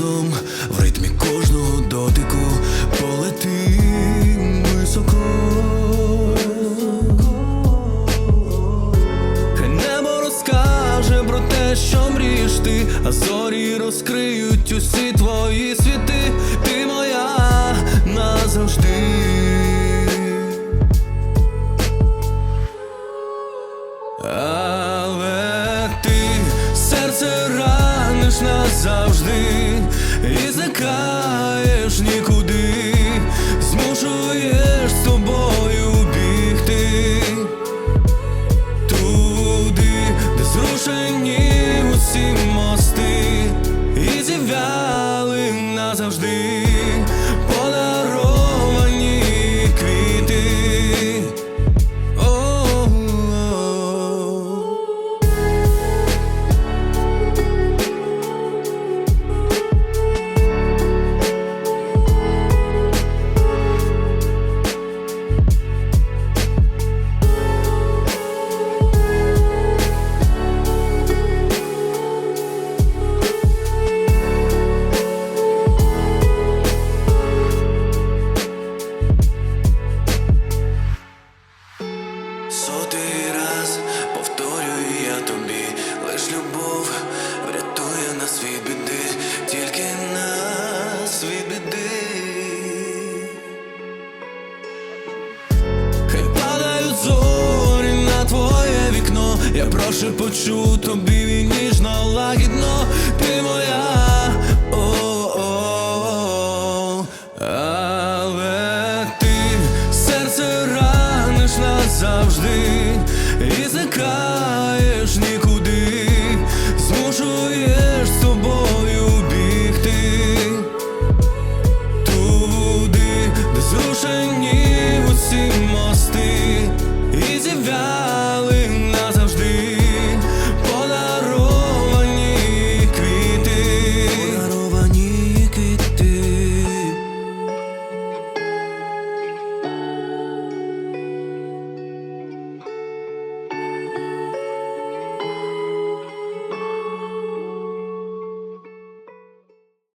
разом в ритмі кожного дотику полетим високо. Хай небо розкаже про те, що мрієш ти, а зорі розкриють усі твої світи. Ти моя назавжди. Раниш назавжди Сотий раз повторюю я тобі, лиш любов врятує нас від біди, тільки нас від біди. Хай падають зорі на твоє вікно, я прошу почу тобі ніжно лагідно, завжди, і закаєш нікуди, змушуєш собою бігти туди, де зрушені.